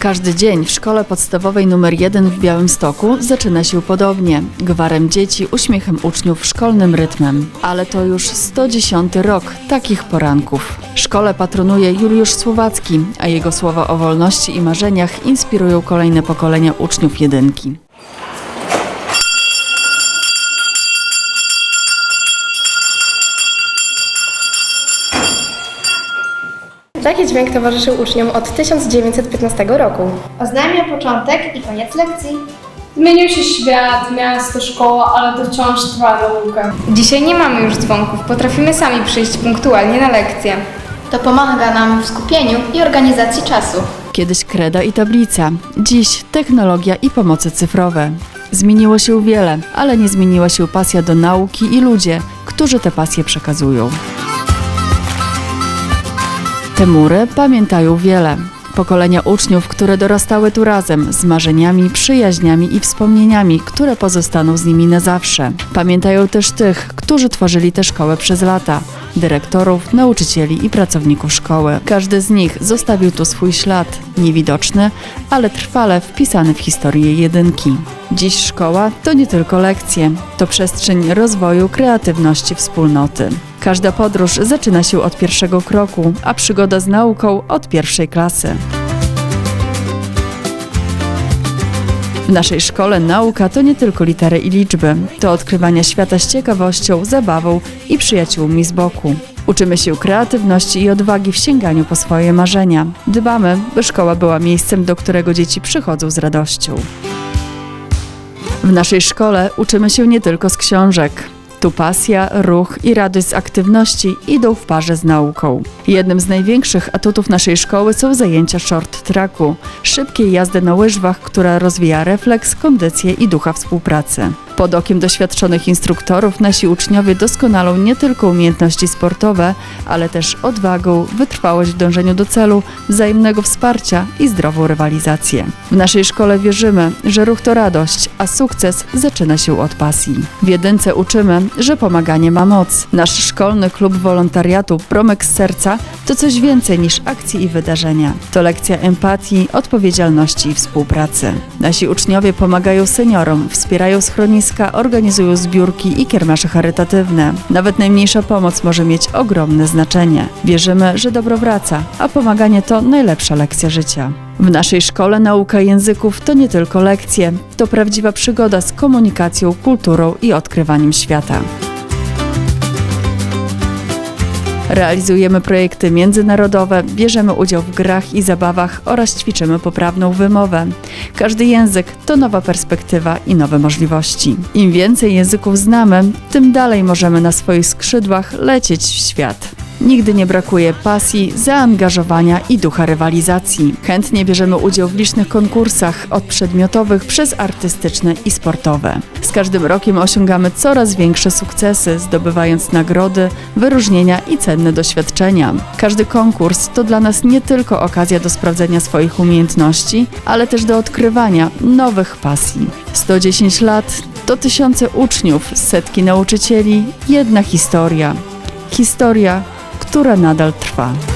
Każdy dzień w szkole podstawowej nr 1 w Białymstoku zaczyna się podobnie. Gwarem dzieci, uśmiechem uczniów, szkolnym rytmem. Ale to już 110 rok takich poranków. Szkole patronuje Juliusz Słowacki, a jego słowa o wolności i marzeniach inspirują kolejne pokolenia uczniów jedynki. Taki dźwięk towarzyszył uczniom od 1915 roku. Oznajmia początek i koniec lekcji. Zmienił się świat, miasto, szkoła, ale to wciąż trwa nauka. Dzisiaj nie mamy już dzwonków, potrafimy sami przyjść punktualnie na lekcję. To pomaga nam w skupieniu i organizacji czasu. Kiedyś kreda i tablica, dziś technologia i pomocy cyfrowe. Zmieniło się wiele, ale nie zmieniła się pasja do nauki i ludzie, którzy te pasje przekazują. Te mury pamiętają wiele. Pokolenia uczniów, które dorastały tu razem, z marzeniami, przyjaźniami i wspomnieniami, które pozostaną z nimi na zawsze. Pamiętają też tych, którzy tworzyli tę szkołę przez lata dyrektorów, nauczycieli i pracowników szkoły. Każdy z nich zostawił tu swój ślad, niewidoczny, ale trwale wpisany w historię jedynki. Dziś szkoła to nie tylko lekcje, to przestrzeń rozwoju, kreatywności, wspólnoty. Każda podróż zaczyna się od pierwszego kroku, a przygoda z nauką od pierwszej klasy. W naszej szkole nauka to nie tylko litery i liczby, to odkrywanie świata z ciekawością, zabawą i przyjaciółmi z boku. Uczymy się kreatywności i odwagi w sięganiu po swoje marzenia. Dbamy, by szkoła była miejscem, do którego dzieci przychodzą z radością. W naszej szkole uczymy się nie tylko z książek. Tu pasja, ruch i radość z aktywności idą w parze z nauką. Jednym z największych atutów naszej szkoły są zajęcia short tracku, szybkiej jazdy na łyżwach, która rozwija refleks, kondycję i ducha współpracy. Pod okiem doświadczonych instruktorów nasi uczniowie doskonalą nie tylko umiejętności sportowe, ale też odwagą, wytrwałość w dążeniu do celu, wzajemnego wsparcia i zdrową rywalizację. W naszej szkole wierzymy, że ruch to radość, a sukces zaczyna się od pasji. W jedynce uczymy, że pomaganie ma moc. Nasz szkolny klub wolontariatu Promek z Serca to coś więcej niż akcje i wydarzenia. To lekcja empatii, odpowiedzialności i współpracy. Nasi uczniowie pomagają seniorom, wspierają schroniska, organizują zbiórki i kiermasze charytatywne. Nawet najmniejsza pomoc może mieć ogromne znaczenie. Wierzymy, że dobro wraca, a pomaganie to najlepsza lekcja życia. W naszej szkole nauka języków to nie tylko lekcje, to prawdziwa przygoda z komunikacją, kulturą i odkrywaniem świata. Realizujemy projekty międzynarodowe, bierzemy udział w grach i zabawach oraz ćwiczymy poprawną wymowę. Każdy język to nowa perspektywa i nowe możliwości. Im więcej języków znamy, tym dalej możemy na swoich skrzydłach lecieć w świat. Nigdy nie brakuje pasji, zaangażowania i ducha rywalizacji. Chętnie bierzemy udział w licznych konkursach, od przedmiotowych przez artystyczne i sportowe. Z każdym rokiem osiągamy coraz większe sukcesy, zdobywając nagrody, wyróżnienia i cenne doświadczenia. Każdy konkurs to dla nas nie tylko okazja do sprawdzenia swoich umiejętności, ale też do odkrywania nowych pasji. 110 lat to tysiące uczniów, setki nauczycieli, jedna historia. Historia, która nadal trwa.